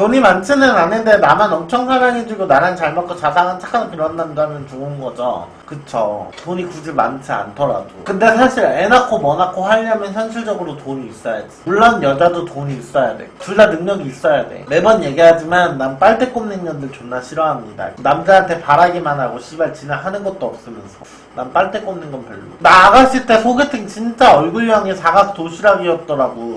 돈이 많지는 않은데 나만 엄청 사랑해주고 나랑 잘 먹고 자상한 착한 그런 남자면 좋은 거죠. 그쵸. 돈이 굳이 많지 않더라도. 근데 사실 애 낳고 뭐 낳고 하려면 현실적으로 돈이 있어야지. 물론 여자도 돈이 있어야 돼. 둘 다 능력이 있어야 돼. 매번 얘기하지만 난 빨대 꼽는 년들 존나 싫어합니다. 남자한테 바라기만 하고 씨발 지나 하는 것도 없으면서. 난 빨대 꼽는 건 별로. 나 아가씨 때 소개팅 진짜 얼굴형이 사각 도시락이었더라고.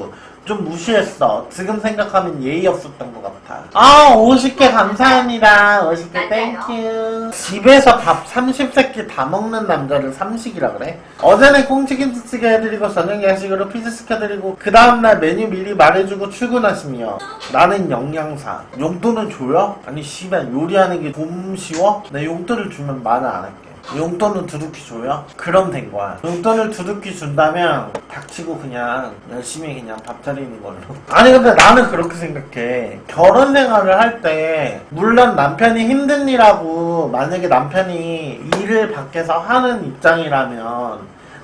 좀 무시했어. 지금 생각하면 예의 없었던 것 같아. 아, 50개 감사합니다. 50개 땡큐. 집에서 밥 30세끼 다 먹는 남자를 삼식이라 그래? 어제는 꽁치김치찌개 해드리고 저녁 야식으로 피자 시켜드리고 그 다음날 메뉴 미리 말해주고 출근하시며 나는 영양사. 용돈을 줘요? 아니 씨발 요리하는 게 좀 쉬워? 내 용돈을 주면 말을 안 할게. 용돈은 두둑히 줘요? 그럼 된 거야. 용돈을 두둑히 준다면 닥치고 그냥 열심히 그냥 밥 차리는 걸로. 아니 근데 나는 그렇게 생각해. 결혼 생활을 할 때 물론 남편이 힘든 일하고 만약에 남편이 일을 밖에서 하는 입장이라면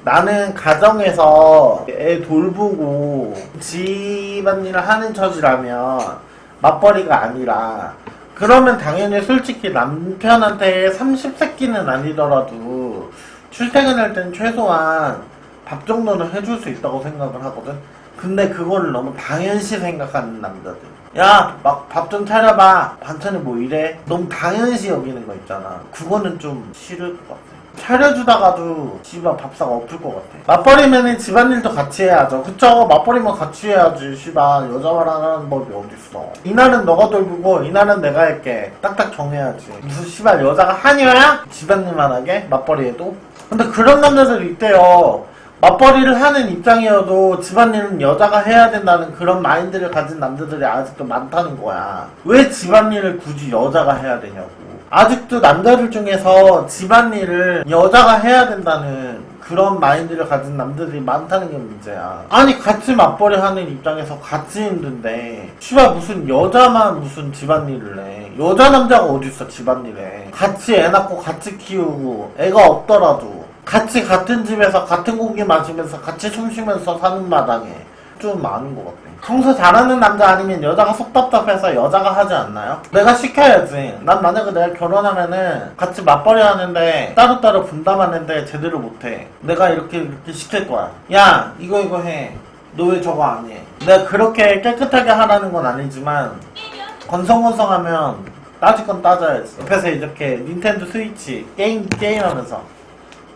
나는 가정에서 애 돌보고 집안일을 하는 처지라면 맞벌이가 아니라 그러면 당연히 솔직히 남편한테 30세끼는 아니더라도 출퇴근할 땐 최소한 밥 정도는 해줄 수 있다고 생각을 하거든. 근데 그거를 너무 당연시 생각하는 남자들. 야, 막 밥 좀 차려봐. 반찬이 뭐 이래? 너무 당연시 여기는 거 있잖아. 그거는 좀 싫을 것 같아. 차려주다가도 씨발 밥상 엎을 것 같아. 맞벌이면은 집안일도 같이 해야죠. 그쵸? 맞벌이면 같이 해야지. 씨발 여자만 하는 법이 어딨어. 이날은 너가 돌보고 이날은 내가 할게. 딱딱 정해야지. 무슨 씨발 여자가 한여야? 집안일만 하게? 맞벌이해도? 근데 그런 남자들 있대요. 맞벌이를 하는 입장이어도 집안일은 여자가 해야 된다는 그런 마인드를 가진 남자들이 아직도 많다는 거야. 왜 집안일을 굳이 여자가 해야 되냐고. 아직도 남자들 중에서 집안일을 여자가 해야 된다는 그런 마인드를 가진 남자들이 많다는 게 문제야. 아니 같이 맞벌이 하는 입장에서 같이 힘든데 씨발 무슨 여자만 무슨 집안일을 해. 여자 남자가 어딨어 집안일에. 같이 애 낳고 같이 키우고 애가 없더라도 같이 같은 집에서 같은 고기 마시면서 같이 숨 쉬면서 사는 마당에 좀 많은 것 같아. 청소 잘하는 남자 아니면 여자가 속 답답해서 여자가 하지 않나요? 내가 시켜야지. 난 만약에 내가 결혼하면은 같이 맞벌이 하는데 따로따로 분담하는데 제대로 못해. 내가 이렇게 이렇게 시킬 거야. 야, 이거 이거 해. 너 왜 저거 안 해? 내가 그렇게 깨끗하게 하라는 건 아니지만 건성건성하면 따질 건 따져야지. 옆에서 이렇게 닌텐도 스위치 게임 게임하면서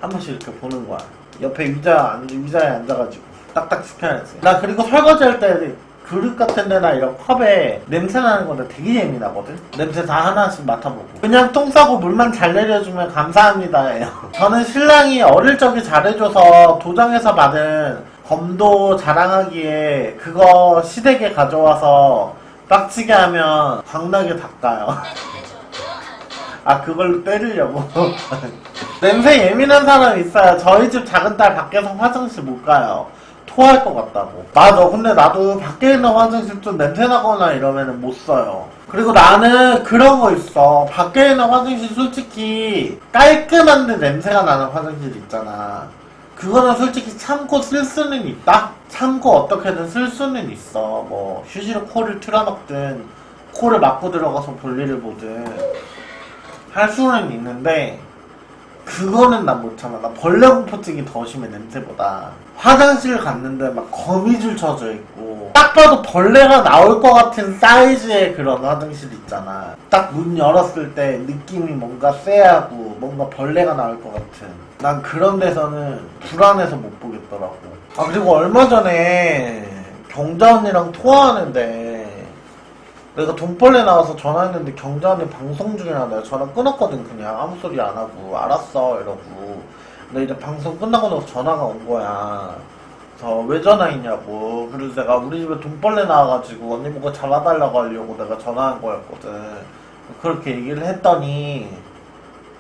한 번씩 이렇게 보는 거야. 옆에 의자 앉- 의자에 앉아가지고 딱딱 시켜야지. 나 그리고 설거지 할 때 그릇 같은 데나 이런 컵에 냄새 나는 건데 되게 예민하거든? 냄새 다 하나씩 맡아보고. 그냥 똥 싸고 물만 잘 내려주면 감사합니다. 저는 신랑이 어릴 적에 잘해줘서 도장에서 받은 검도 자랑하기에 그거 시댁에 가져와서 빡치게 하면 광나게 닦아요. 아 그걸로 때리려고 냄새 예민한 사람 있어요 저희 집 작은 딸 밖에서 화장실 못 가요 토할 것 같다고. 맞아 근데 나도 밖에 있는 화장실 좀 냄새 나거나 이러면 못 써요. 그리고 나는 그런 거 있어. 밖에 있는 화장실 솔직히 깔끔한데 냄새가 나는 화장실 있잖아. 그거는 솔직히 참고 쓸 수는 있다? 참고 어떻게든 쓸 수는 있어. 뭐 휴지로 코를 틀어막든 코를 막고 들어가서 볼일을 보든 할 수는 있는데 그거는 난 못 참아. 나 벌레 공포증이 더 심해 냄새보다. 화장실 갔는데 막 거미줄 쳐져 있고 딱 봐도 벌레가 나올 것 같은 사이즈의 그런 화장실 있잖아. 딱 문 열었을 때 느낌이 뭔가 쎄하고 뭔가 벌레가 나올 것 같은. 난 그런 데서는 불안해서 못 보겠더라고. 아 그리고 얼마 전에 경자 언니랑 통화하는데 내가 돈벌레 나와서 전화했는데 경자 언니 방송 중이라 내가 전화 끊었거든 그냥. 아무 소리 안 하고. 알았어 이러고. 근데 이제 방송 끝나고 나서 전화가 온 거야. 그래서 왜 전화했냐고. 그래서 내가 우리 집에 돈벌레 나와가지고 언니 보고 잡아달라고 하려고 내가 전화한 거였거든. 그렇게 얘기를 했더니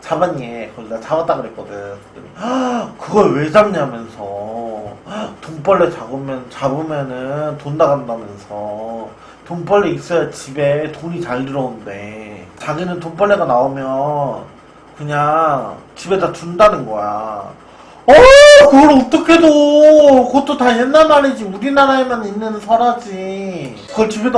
잡았니? 그래서 내가 잡았다 그랬거든 그랬더니 "헉, 그걸 왜 잡냐면서 "헉, 돈벌레 잡으면 잡으면은 돈 나간다면서 돈벌레 있어야 집에 돈이 잘 들어온대. 자기는 돈벌레가 나오면 그냥 집에다 준다는 거야. 어, 그걸 어떻게 둬? 그것도 다 옛날 말이지. 우리나라에만 있는 설화지. 그걸 집에다